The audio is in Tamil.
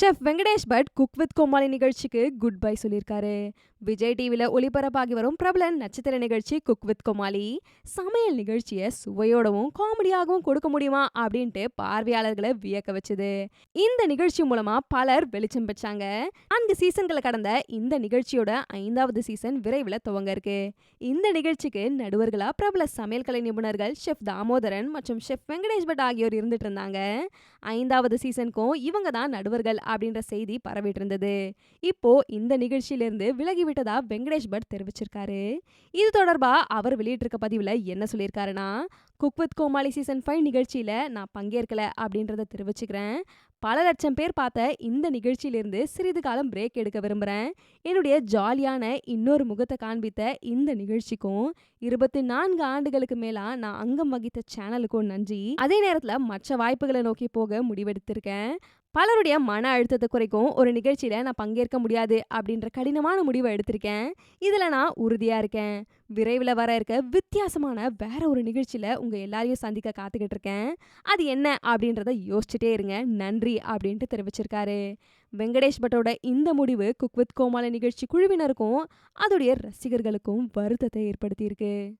Chef Venkatesh Bhat cook with Comali நிகழ்ச்சிக்கு குட் பை சொல்லியிருக்காரு. விஜய் டிவியில் ஒளிபரப்பாகி வரும் பிரபல நட்சத்திர நிகழ்ச்சி குக் வித் கோமாளி சமையல் நிகழ்ச்சியை சுவையோடவும் காமெடியாகவும் கொடுக்க முடியுமா அப்படின்ட்டு பார்வையாளர்களை வியக்க வச்சுது. இந்த நிகழ்ச்சி மூலமா பலர் வெளிச்சம் பெற்றாங்க. நான்கு சீசன்களை கடந்த இந்த நிகழ்ச்சியோட ஐந்தாவது சீசன் விரைவில் துவங்க இருக்கு. இந்த நிகழ்ச்சிக்கு நடுவர்களா பிரபல சமையல் கலை நிபுணர்கள் ஷெஃப் தாமோதரன் மற்றும் ஷெஃப் வெங்கடேஷ் பட் ஆகியோர் இருந்துட்டு இருந்தாங்க. ஐந்தாவது சீசனுக்கும் இவங்க தான் நடுவர்கள் அப்படின்ற செய்தி பரவிட்டு இருந்தது இப்போ இந்த நிகழ்ச்சியிலிருந்து விலகிவிட்டதா வெங்கடேஷ் பட் தெரிவிச்சிருக்காரு. இது தொடர்பா அவர் வெளியிட்டிருக்க பதிவுல என்ன சொல்லியிருக்காருன்னா cook with Comali season five நிகழ்ச்சியில நான் பங்கேற்கல அப்படின்றத தெரிவிச்சுக்கிறேன். பல லட்சம் பேர் பார்த்த இந்த நிகழ்ச்சியிலிருந்து சிறிது காலம் பிரேக் எடுக்க விரும்புகிறேன் என்னுடைய ஜாலியான இன்னொரு முகத்தை காண்பித்த இந்த நிகழ்ச்சிக்கும் இருபத்தி நான்கு ஆண்டுகளுக்கு மேலாக நான் அங்கம் வகித்த சேனலுக்கும் நன்றி. அதே நேரத்தில் மற்ற வாய்ப்புகளை நோக்கி போக முடிவெடுத்திருக்கேன். பலருடைய மன அழுத்தத்தை குறைக்கும். ஒரு நிகழ்ச்சியில் நான் பங்கேற்க முடியாது அப்படின்ற கடினமான முடிவை எடுத்திருக்கேன். இதில் நான் உறுதியாக இருக்கேன். விரைவில் வர இருக்க வித்தியாசமான வேற ஒரு நிகழ்ச்சியில் உங்கள் எல்லாரையும் சந்திக்க காத்துக்கிட்டு இருக்கேன். அது என்ன அப்படின்றத யோசிச்சுட்டே இருங்க. நன்றி அப்படின்ட்டு தெரிவிச்சிருக்காரு. வெங்கடேஷ் பட்டோட இந்த முடிவு குக் வித் கோமால நிகழ்ச்சி குழுவினருக்கும் அதோடைய ரசிகர்களுக்கும் வருத்தத்தை ஏற்படுத்தியிருக்கு.